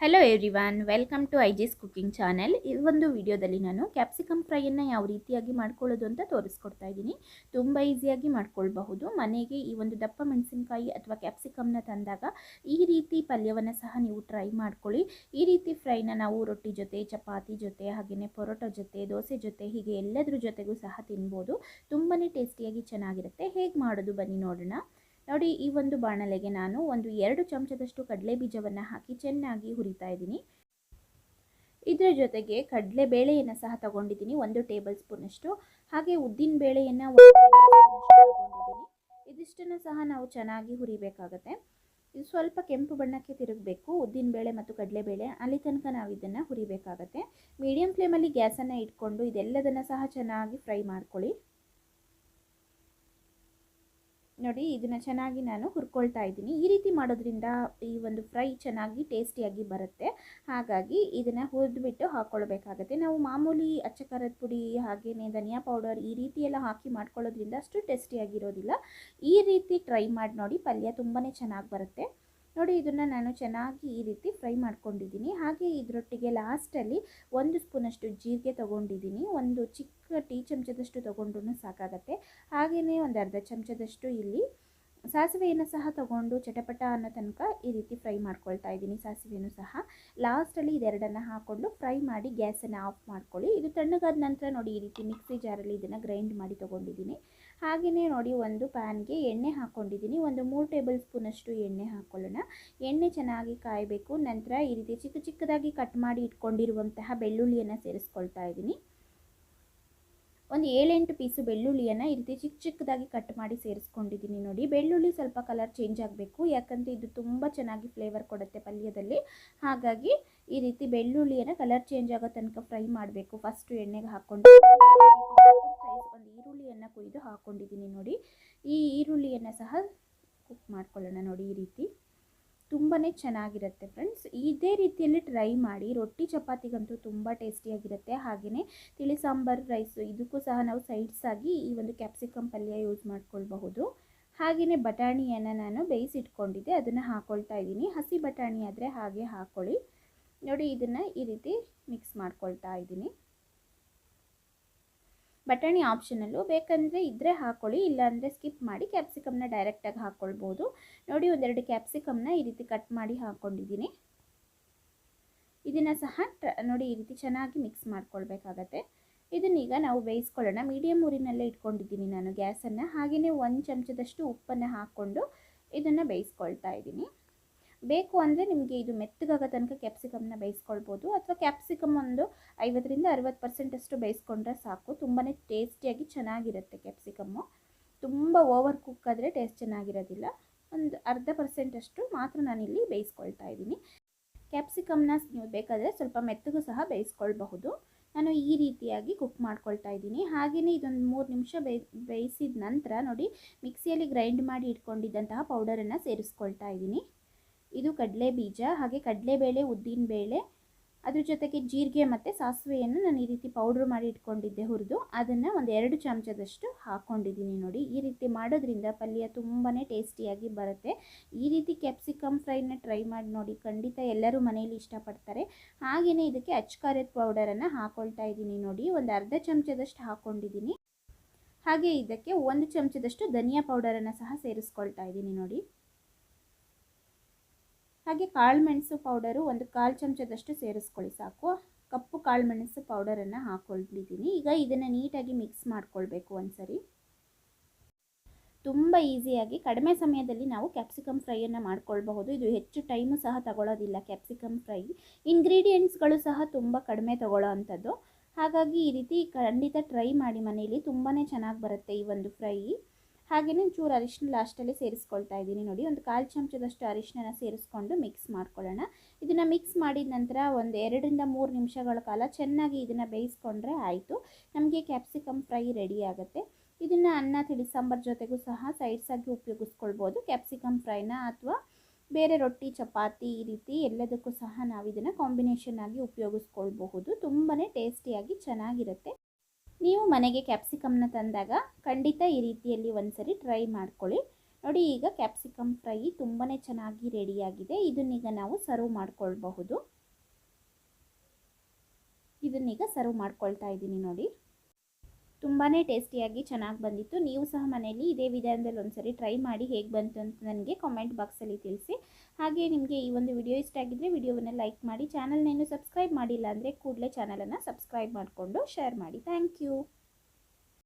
Hello everyone welcome to ಐ ಜಿಸ್ cooking channel ಈ ಒಂದು ವಿಡಿಯೋದಲ್ಲಿ ನಾನು ಕ್ಯಾಪ್ಸಿಕಮ್ ಫ್ರೈಯನ್ನು ಯಾವ ರೀತಿಯಾಗಿ ಮಾಡ್ಕೊಳ್ಳೋದು ಅಂತ ತೋರಿಸ್ಕೊಡ್ತಾ ಇದ್ದೀನಿ. ತುಂಬ ಈಸಿಯಾಗಿ ಮಾಡ್ಕೊಳ್ಬಹುದು. ಮನೆಗೆ ಈ ಒಂದು ದಪ್ಪ ಮೆಣಸಿನಕಾಯಿ ಅಥವಾ ಕ್ಯಾಪ್ಸಿಕಮ್ನ ತಂದಾಗ ಈ ರೀತಿ ಪಲ್ಯವನ್ನು ಸಹ ನೀವು ಟ್ರೈ ಮಾಡ್ಕೊಳ್ಳಿ. ಈ ರೀತಿ ಫ್ರೈನ ನಾವು ರೊಟ್ಟಿ ಜೊತೆ, ಚಪಾತಿ ಜೊತೆ ಹಾಗೆಯೇ ಪೊರೋಟೊ ಜೊತೆ, ದೋಸೆ ಜೊತೆ, ಹೀಗೆ ಎಲ್ಲದರ ಜೊತೆಗೂ ಸಹ ತಿನ್ಬೋದು. ತುಂಬಾ ಟೇಸ್ಟಿಯಾಗಿ ಚೆನ್ನಾಗಿರುತ್ತೆ. ಹೇಗೆ ಮಾಡೋದು ಬನ್ನಿ ನೋಡೋಣ. ನೋಡಿ, ಈ ಒಂದು ಬಾಣಲೆಗೆ ನಾನು ಒಂದು ಎರಡು ಚಮಚದಷ್ಟು ಕಡಲೆ ಬೀಜವನ್ನು ಹಾಕಿ ಚೆನ್ನಾಗಿ ಹುರಿತಾ ಇದ್ದೀನಿ. ಇದರ ಜೊತೆಗೆ ಕಡಲೆ ಬೇಳೆಯನ್ನು ಸಹ ತಗೊಂಡಿದ್ದೀನಿ, ಒಂದು ಟೇಬಲ್ ಸ್ಪೂನಷ್ಟು. ಹಾಗೆ ಉದ್ದಿನ ಬೇಳೆಯನ್ನು ತಗೊಂಡಿದ್ದೀನಿ. ಇದಿಷ್ಟನ್ನು ಸಹ ನಾವು ಚೆನ್ನಾಗಿ ಹುರಿಬೇಕಾಗತ್ತೆ. ಇದು ಸ್ವಲ್ಪ ಕೆಂಪು ಬಣ್ಣಕ್ಕೆ ತಿರುಗಬೇಕು. ಉದ್ದಿನ ಬೇಳೆ ಮತ್ತು ಕಡಲೆಬೇಳೆ ಅಲ್ಲಿ ತನಕ ನಾವು ಇದನ್ನು ಹುರಿಬೇಕಾಗತ್ತೆ. ಮೀಡಿಯಂ ಫ್ಲೇಮಲ್ಲಿ ಗ್ಯಾಸನ್ನು ಇಟ್ಕೊಂಡು ಇದೆಲ್ಲದನ್ನು ಸಹ ಚೆನ್ನಾಗಿ ಫ್ರೈ ಮಾಡ್ಕೊಳ್ಳಿ. ನೋಡಿ, ಇದನ್ನು ಚೆನ್ನಾಗಿ ನಾನು ಹುರ್ಕೊಳ್ತಾ ಇದ್ದೀನಿ. ಈ ರೀತಿ ಮಾಡೋದ್ರಿಂದ ಈ ಒಂದು ಫ್ರೈ ಚೆನ್ನಾಗಿ ಟೇಸ್ಟಿಯಾಗಿ ಬರುತ್ತೆ. ಹಾಗಾಗಿ ಇದನ್ನು ಹುರಿದ್ಬಿಟ್ಟು ಹಾಕ್ಕೊಳ್ಬೇಕಾಗತ್ತೆ ನಾವು ಮಾಮೂಲಿ ಅಚ್ಚ ಪುಡಿ ಹಾಗೆಯೇ ಧನಿಯಾ ಪೌಡರ್ ಈ ರೀತಿ ಎಲ್ಲ ಹಾಕಿ ಮಾಡ್ಕೊಳ್ಳೋದ್ರಿಂದ ಅಷ್ಟು ಟೇಸ್ಟಿಯಾಗಿರೋದಿಲ್ಲ. ಈ ರೀತಿ ಟ್ರೈ ಮಾಡಿ ನೋಡಿ, ಪಲ್ಯ ತುಂಬಾ ಚೆನ್ನಾಗಿ ಬರುತ್ತೆ. ನೋಡಿ ಇದನ್ನು ನಾನು ಚೆನ್ನಾಗಿ ಈ ರೀತಿ ಫ್ರೈ ಮಾಡ್ಕೊಂಡಿದ್ದೀನಿ. ಹಾಗೆ ಇದರೊಟ್ಟಿಗೆ ಲಾಸ್ಟಲ್ಲಿ ಒಂದು ಸ್ಪೂನಷ್ಟು ಜೀರಿಗೆ ತೊಗೊಂಡಿದ್ದೀನಿ. ಒಂದು ಚಿಕ್ಕ ಟೀ ಚಮಚದಷ್ಟು ತೊಗೊಂಡ್ರೂ ಸಾಕಾಗತ್ತೆ. ಹಾಗೆಯೇ ಒಂದು ಅರ್ಧ ಚಮಚದಷ್ಟು ಇಲ್ಲಿ ಸಾಸಿವೆಯನ್ನು ಸಹ ತಗೊಂಡು ಚಟಪಟ ಅನ್ನೋ ತನಕ ಈ ರೀತಿ ಫ್ರೈ ಮಾಡ್ಕೊಳ್ತಾ ಇದ್ದೀನಿ ಸಾಸಿವೆಯೂ ಸಹ. ಲಾಸ್ಟಲ್ಲಿ ಇದೆರಡನ್ನು ಹಾಕ್ಕೊಂಡು ಫ್ರೈ ಮಾಡಿ ಗ್ಯಾಸನ್ನು ಆಫ್ ಮಾಡ್ಕೊಳ್ಳಿ. ಇದು ತಣ್ಣಗಾದ ನಂತರ ನೋಡಿ ಈ ರೀತಿ ಮಿಕ್ಸಿ ಜಾರಲ್ಲಿ ಇದನ್ನು ಗ್ರೈಂಡ್ ಮಾಡಿ ತೊಗೊಂಡಿದ್ದೀನಿ. ಹಾಗೆಯೇ ನೋಡಿ ಒಂದು ಪ್ಯಾನ್ಗೆ ಎಣ್ಣೆ ಹಾಕ್ಕೊಂಡಿದ್ದೀನಿ ಒಂದು ಮೂರು ಟೇಬಲ್ ಸ್ಪೂನಷ್ಟು ಎಣ್ಣೆ ಹಾಕ್ಕೊಳ್ಳೋಣ ಎಣ್ಣೆ ಚೆನ್ನಾಗಿ ಕಾಯಬೇಕು. ನಂತರ ಈ ರೀತಿ ಚಿಕ್ಕ ಚಿಕ್ಕದಾಗಿ ಕಟ್ ಮಾಡಿ ಇಟ್ಕೊಂಡಿರುವಂತಹ ಬೆಳ್ಳುಳ್ಳಿಯನ್ನು ಸೇರಿಸ್ಕೊಳ್ತಾ ಇದ್ದೀನಿ. ಒಂದು ಏಳೆಂಟು ಪೀಸು ಬೆಳ್ಳುಳ್ಳಿಯನ್ನು ಈ ರೀತಿ ಚಿಕ್ಕ ಚಿಕ್ಕದಾಗಿ ಕಟ್ ಮಾಡಿ ಸೇರಿಸ್ಕೊಂಡಿದ್ದೀನಿ ನೋಡಿ. ಬೆಳ್ಳುಳ್ಳಿ ಸ್ವಲ್ಪ ಕಲರ್ ಚೇಂಜ್ ಆಗಬೇಕು. ಯಾಕಂದರೆ ಇದು ತುಂಬ ಚೆನ್ನಾಗಿ ಫ್ಲೇವರ್ ಕೊಡುತ್ತೆ ಪಲ್ಯದಲ್ಲಿ. ಹಾಗಾಗಿ ಈ ರೀತಿ ಬೆಳ್ಳುಳ್ಳಿಯನ್ನು ಕಲರ್ ಚೇಂಜ್ ಆಗೋ ತನಕ ಫ್ರೈ ಮಾಡಬೇಕು. ಫಸ್ಟು ಎಣ್ಣೆಗೆ ಹಾಕ್ಕೊಂಡು ಒಂದು ಈರುಳ್ಳಿಯನ್ನು ಕೊಯ್ದು ಹಾಕ್ಕೊಂಡಿದ್ದೀನಿ ನೋಡಿ. ಈ ಈರುಳ್ಳಿಯನ್ನು ಸಹ ಕುಕ್ ಮಾಡ್ಕೊಳ್ಳೋಣ ನೋಡಿ ಈ ರೀತಿ. ತುಂಬಾ ಚೆನ್ನಾಗಿರುತ್ತೆ ಫ್ರೆಂಡ್ಸ್ ಇದೇ ರೀತಿಯಲ್ಲಿ ಟ್ರೈ ಮಾಡಿ. ರೊಟ್ಟಿ ಚಪಾತಿಗಂತೂ ತುಂಬ ಟೇಸ್ಟಿಯಾಗಿರುತ್ತೆ ಹಾಗೆಯೇ ತಿಳಿ ಸಾಂಬಾರು ರೈಸು ಇದಕ್ಕೂ ಸಹ ನಾವು ಸೈಡ್ಸ್ ಆಗಿ ಈ ಒಂದು ಕ್ಯಾಪ್ಸಿಕಮ್ ಪಲ್ಯ ಯೂಸ್ ಮಾಡ್ಕೊಳ್ಬಹುದು. ಹಾಗೆಯೇ ಬಟಾಣಿಯನ್ನು ನಾನು ಬೇಯಿಸಿಟ್ಕೊಂಡಿದ್ದೆ. ಅದನ್ನು ಹಾಕ್ಕೊಳ್ತಾ ಇದ್ದೀನಿ. ಹಸಿ ಬಟಾಣಿ ಆದರೆ ಹಾಗೆ ಹಾಕ್ಕೊಳ್ಳಿ ನೋಡಿ ಇದನ್ನು ಈ ರೀತಿ ಮಿಕ್ಸ್ ಮಾಡ್ಕೊಳ್ತಾ ಇದ್ದೀನಿ. ಬಟಾಣಿ ಆಪ್ಷನಲ್ಲು ಬೇಕಂದರೆ ಇದ್ದರೆ ಹಾಕ್ಕೊಳ್ಳಿ ಇಲ್ಲಾಂದರೆ ಸ್ಕಿಪ್ ಮಾಡಿ ಕ್ಯಾಪ್ಸಿಕಮ್ನ ಡೈರೆಕ್ಟಾಗಿ ಹಾಕ್ಕೊಳ್ಬೋದು ನೋಡಿ ಒಂದೆರಡು ಕ್ಯಾಪ್ಸಿಕಮ್ನ ಈ ರೀತಿ ಕಟ್ ಮಾಡಿ ಹಾಕ್ಕೊಂಡಿದ್ದೀನಿ ಇದನ್ನು ಸಹ ನೋಡಿ ಈ ರೀತಿ ಚೆನ್ನಾಗಿ ಮಿಕ್ಸ್ ಮಾಡ್ಕೊಳ್ಬೇಕಾಗತ್ತೆ. ಇದನ್ನೀಗ ನಾವು ಬೇಯಿಸ್ಕೊಳ್ಳೋಣ. ಮೀಡಿಯಮ್ ಊರಿನಲ್ಲೇ ಇಟ್ಕೊಂಡಿದ್ದೀನಿ ನಾನು ಗ್ಯಾಸನ್ನು. ಹಾಗೆಯೇ ಒಂದು ಚಮಚದಷ್ಟು ಉಪ್ಪನ್ನು ಹಾಕ್ಕೊಂಡು ಇದನ್ನು ಬೇಯಿಸ್ಕೊಳ್ತಾ ಇದ್ದೀನಿ. ಬೇಕು ಅಂದರೆ ನಿಮಗೆ ಇದು ಮೆತ್ತಗಾಗೋ ತನಕ ಕ್ಯಾಪ್ಸಿಕಮ್ನ ಬೇಯಿಸ್ಕೊಳ್ಬೋದು ಅಥವಾ ಕ್ಯಾಪ್ಸಿಕಮ್ ಒಂದು ಐವತ್ತರಿಂದ ಅರವತ್ತು ಪರ್ಸೆಂಟಷ್ಟು ಬೇಯಿಸ್ಕೊಂಡ್ರೆ ಸಾಕು. ತುಂಬಾ ಟೇಸ್ಟಿಯಾಗಿ ಚೆನ್ನಾಗಿರುತ್ತೆ ಕ್ಯಾಪ್ಸಿಕಮ್ಮು ತುಂಬ ಓವರ್ ಕುಕ್ ಆದರೆ ಟೇಸ್ಟ್ ಚೆನ್ನಾಗಿರೋದಿಲ್ಲ. ಒಂದು ಅರ್ಧ ಪರ್ಸೆಂಟಷ್ಟು ಮಾತ್ರ ನಾನಿಲ್ಲಿ ಬೇಯಿಸ್ಕೊಳ್ತಾ ಇದ್ದೀನಿ. ಕ್ಯಾಪ್ಸಿಕಮ್ನ ನೀವು ಬೇಕಾದರೆ ಸ್ವಲ್ಪ ಮೆತ್ತಗೂ ಸಹ ಬೇಯಿಸ್ಕೊಳ್ಬಹುದು. ನಾನು ಈ ರೀತಿಯಾಗಿ ಕುಕ್ ಮಾಡ್ಕೊಳ್ತಾ ಇದ್ದೀನಿ. ಹಾಗೆಯೇ ಇದೊಂದು ಮೂರು ನಿಮಿಷ ಬೇಯ್ ಬೇಯಿಸಿದ ನಂತರ ನೋಡಿ ಮಿಕ್ಸಿಯಲ್ಲಿ ಗ್ರೈಂಡ್ ಮಾಡಿ ಇಟ್ಕೊಂಡಿದ್ದಂತಹ ಪೌಡರನ್ನು ಸೇರಿಸ್ಕೊಳ್ತಾ ಇದ್ದೀನಿ. ಇದು ಕಡಲೆ ಬೀಜ, ಹಾಗೆ ಕಡಲೆಬೇಳೆ ಉದ್ದಿನ ಬೇಳೆ, ಅದ್ರ ಜೊತೆಗೆ ಜೀರಿಗೆ ಮತ್ತು ಸಾಸಿವೆಯನ್ನು ನಾನು ಈ ರೀತಿ ಪೌಡ್ರ್ ಮಾಡಿ ಇಟ್ಕೊಂಡಿದ್ದೆ ಹುರಿದು. ಅದನ್ನು ಒಂದು ಎರಡು ಚಮಚದಷ್ಟು ಹಾಕ್ಕೊಂಡಿದ್ದೀನಿ ನೋಡಿ. ಈ ರೀತಿ ಮಾಡೋದ್ರಿಂದ ಪಲ್ಯ ತುಂಬಾ ಟೇಸ್ಟಿಯಾಗಿ ಬರುತ್ತೆ. ಈ ರೀತಿ ಕ್ಯಾಪ್ಸಿಕಮ್ ಫ್ರೈನ ಟ್ರೈ ಮಾಡಿ ನೋಡಿ. ಖಂಡಿತ ಎಲ್ಲರೂ ಮನೆಯಲ್ಲಿ ಇಷ್ಟಪಡ್ತಾರೆ. ಹಾಗೆಯೇ ಇದಕ್ಕೆ ಅಚ್ಕಾರದ ಪೌಡರನ್ನು ಹಾಕ್ಕೊಳ್ತಾ ಇದ್ದೀನಿ ನೋಡಿ. ಒಂದು ಅರ್ಧ ಚಮಚದಷ್ಟು ಹಾಕ್ಕೊಂಡಿದ್ದೀನಿ ಹಾಗೆ ಇದಕ್ಕೆ ಒಂದು ಚಮಚದಷ್ಟು ಧನಿಯಾ ಪೌಡರನ್ನು ಸಹ ಸೇರಿಸ್ಕೊಳ್ತಾ ಇದ್ದೀನಿ ನೋಡಿ. ಹಾಗೆ ಕಾಳುಮೆಣಸು ಪೌಡರು ಒಂದು ಕಾಲು ಚಮಚದಷ್ಟು ಸೇರಿಸ್ಕೊಳ್ಳಿ ಸಾಕು. ಕಪ್ಪು ಕಾಳುಮೆಣಸು ಪೌಡರನ್ನು ಹಾಕ್ಕೊಂಡಿದ್ದೀನಿ. ಈಗ ಇದನ್ನು ನೀಟಾಗಿ ಮಿಕ್ಸ್ ಮಾಡ್ಕೊಳ್ಬೇಕು ಒಂದ್ಸರಿ. ತುಂಬ ಈಸಿಯಾಗಿ ಕಡಿಮೆ ಸಮಯದಲ್ಲಿ ನಾವು ಕ್ಯಾಪ್ಸಿಕಮ್ ಫ್ರೈಯನ್ನು ಮಾಡ್ಕೊಳ್ಬಹುದು. ಇದು ಹೆಚ್ಚು ಟೈಮು ಸಹ ತಗೊಳ್ಳೋದಿಲ್ಲ ಕ್ಯಾಪ್ಸಿಕಮ್ ಫ್ರೈ. ಇಂಗ್ರೀಡಿಯೆಂಟ್ಸ್ಗಳು ಸಹ ತುಂಬ ಕಡಿಮೆ ತಗೊಳ್ಳೋ ಅಂಥದ್ದು ಹಾಗಾಗಿ ಈ ರೀತಿ ಖಂಡಿತ ಟ್ರೈ ಮಾಡಿ ಮನೆಯಲ್ಲಿ. ತುಂಬಾ ಚೆನ್ನಾಗಿ ಬರುತ್ತೆ ಈ ಒಂದು ಫ್ರೈ. ಹಾಗೆಯೇ ಚೂರು ಅರಿಶಿನ ಲಾಸ್ಟಲ್ಲಿ ಸೇರಿಸ್ಕೊಳ್ತಾ ಇದ್ದೀನಿ ನೋಡಿ. ಒಂದು ಕಾಲು ಚಮಚದಷ್ಟು ಅರಿಶಿನ ಸೇರಿಸ್ಕೊಂಡು ಮಿಕ್ಸ್ ಮಾಡ್ಕೊಳ್ಳೋಣ. ಇದನ್ನು ಮಿಕ್ಸ್ ಮಾಡಿದ ನಂತರ ಒಂದು ಎರಡರಿಂದ ಮೂರು ನಿಮಿಷಗಳ ಕಾಲ ಚೆನ್ನಾಗಿ ಇದನ್ನು ಬೇಯಿಸ್ಕೊಂಡ್ರೆ ಆಯಿತು. ನಮಗೆ ಕ್ಯಾಪ್ಸಿಕಮ್ ಫ್ರೈ ರೆಡಿ ಆಗುತ್ತೆ. ಇದನ್ನು ಅನ್ನ, ತಿಳಿ, ಸಾಂಬಾರ್ ಜೊತೆಗೂ ಸಹ ಸೈಡ್ಸಾಗಿ ಉಪಯೋಗಿಸ್ಕೊಳ್ಬೋದು. ಕ್ಯಾಪ್ಸಿಕಮ್ ಫ್ರೈನ ಅಥವಾ ಬೇರೆ ರೊಟ್ಟಿ, ಚಪಾತಿ ಈ ರೀತಿ ಎಲ್ಲದಕ್ಕೂ ಸಹ ನಾವು ಇದನ್ನು ಕಾಂಬಿನೇಷನ್ ಆಗಿ ಉಪಯೋಗಿಸ್ಕೊಳ್ಬಹುದು. ತುಂಬಾ ಟೇಸ್ಟಿಯಾಗಿ ಚೆನ್ನಾಗಿರುತ್ತೆ. ನೀವು ಮನೆಗೆ ಕ್ಯಾಪ್ಸಿಕಮ್ನ ತಂದಾಗ ಖಂಡಿತ ಈ ರೀತಿಯಲ್ಲಿ ಒಂದ್ಸರಿ ಟ್ರೈ ಮಾಡ್ಕೊಳ್ಳಿ. ನೋಡಿ, ಈಗ ಕ್ಯಾಪ್ಸಿಕಮ್ ಫ್ರೈ ತುಂಬಾ ಚೆನ್ನಾಗಿ ರೆಡಿಯಾಗಿದೆ. ಇದನ್ನೀಗ ನಾವು ಸರ್ವ್ ಮಾಡ್ಕೊಳ್ಬಹುದು. ಇದನ್ನೀಗ ಸರ್ವ್ ಮಾಡ್ಕೊಳ್ತಾ ಇದ್ದೀನಿ ನೋಡಿ. ತುಂಬಾ ಟೇಸ್ಟಿಯಾಗಿ ಚೆನ್ನಾಗಿ ಬಂದಿತ್ತು. ನೀವು ಸಹ ಮನೆಯಲ್ಲಿ ಇದೇ ವಿಧಾನದಲ್ಲಿ ಒಂದ್ಸರಿ ಟ್ರೈ ಮಾಡಿ ಹೇಗೆ ಬಂತು ಅಂತ ನನಗೆ ಕಾಮೆಂಟ್ ಬಾಕ್ಸಲ್ಲಿ ತಿಳಿಸಿ. ಹಾಗೆ ನಿಮಗೆ ಈ ಒಂದು ವಿಡಿಯೋ ಇಷ್ಟ ಆಗಿದ್ದರೆ ವಿಡಿಯೋವನ್ನು ಲೈಕ್ ಮಾಡಿ ಚಾನಲ್ನೇನು ಸಬ್ಸ್ಕ್ರೈಬ್ ಮಾಡಿಲ್ಲ ಅಂದರೆ ಕೂಡಲೇ ಚಾನಲನ್ನು ಸಬ್ಸ್ಕ್ರೈಬ್ ಮಾಡಿಕೊಂಡು ಶೇರ್ ಮಾಡಿ. Thank you